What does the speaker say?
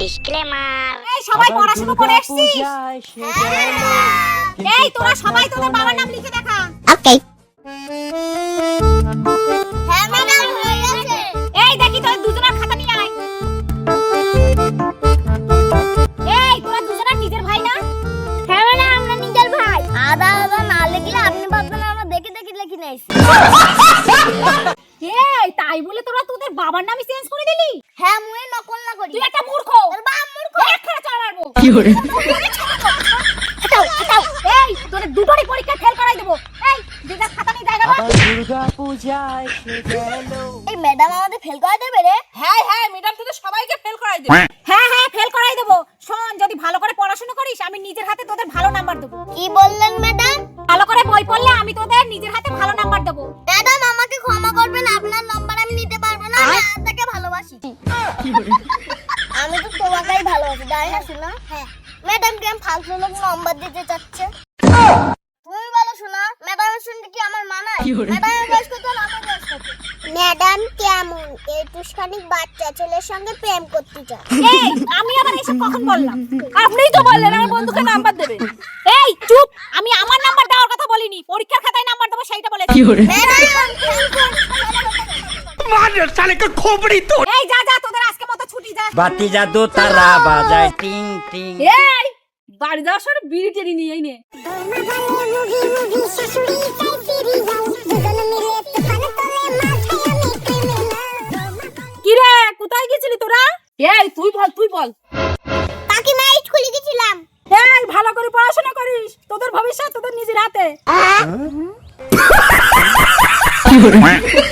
Disclaimer. এই সবাই পড়াশোনা করে এসেছিস এই তোরা সবাই তোদের বাবার নাম লিখে দেখা। ওকে হ্যাঁ ম্যাডাম হয়ে গেছে এই দেখি তোর দুজনের খাতা নিয়ে আয়। এই তোরা দুজনের নিজের ভাই না? হ্যাঁ ম্যাডাম আমরা নিজের ভাই। আদা আদা না লিখলে আপনি ভাববেন আমরা দেখে দেখে লিখি নাইছি এই তাই বলে তোরা তোদের বাবার নামই চেঞ্জ করে দিলি? হ্যাঁ এই দুটোরই পরীক্ষা ফেল করাই দেবো। এই দিদার খাতা নিয়ে জায়গা দুর্গা পূজায় সে গেল। এই ম্যাডাম আমাদের ফেল করে দেবে রে। হ্যাঁ হ্যাঁ ম্যাডাম সবাইকে ফেল করাই দেবো। হ্যাঁ হ্যাঁ ফেল করাই দেবো। শোন যদি ভালো করে পড়াশোনা করিস আমি নিজের হাতে তোদের ভালো নাম্বার দেবো। কি বললেন ম্যাডাম ভালো করে বই পড়লে আমি তোদের নিজের হাতে না? হ্যাঁ। ম্যাডাম কেন ফালতু লোক নাম্বার দিতে চাচ্ছে। তুমি বলো শোনা ম্যাডাম শুনতে কি আমার মানায়? ম্যাডামের বয়স কত? আর আমার বয়স কত? ম্যাডাম কেমন? এই টুসখানিক বাচ্চা ছেলের সঙ্গে প্রেম করতে চায়। এই আমি আবার এসব কখন বললাম? আপনিই তো বললেন আমার বন্ধুকে নাম্বার দেবে। এই চুপ! আমি আমার নাম্বার দেওয়ার কথা বলিনি। পরীক্ষার খাতায় নাম্বার দেবো সেইটা বলেছি। যা তোদের যা বাতি জাদু তারা বাজায় টিং টিং। এই বাড়ি যাওয়ার সময় বিড়ি টেরি নিয়ে নে। কি রে কোথায় গেছিলি তোরা? এই তুই বল তুই বল। কাকিমা স্কুলে গেছিলাম। এই ভালো করে পড়াশোনা করিস। তোদের ভবিষ্যৎ তোদের নিজের হাতে।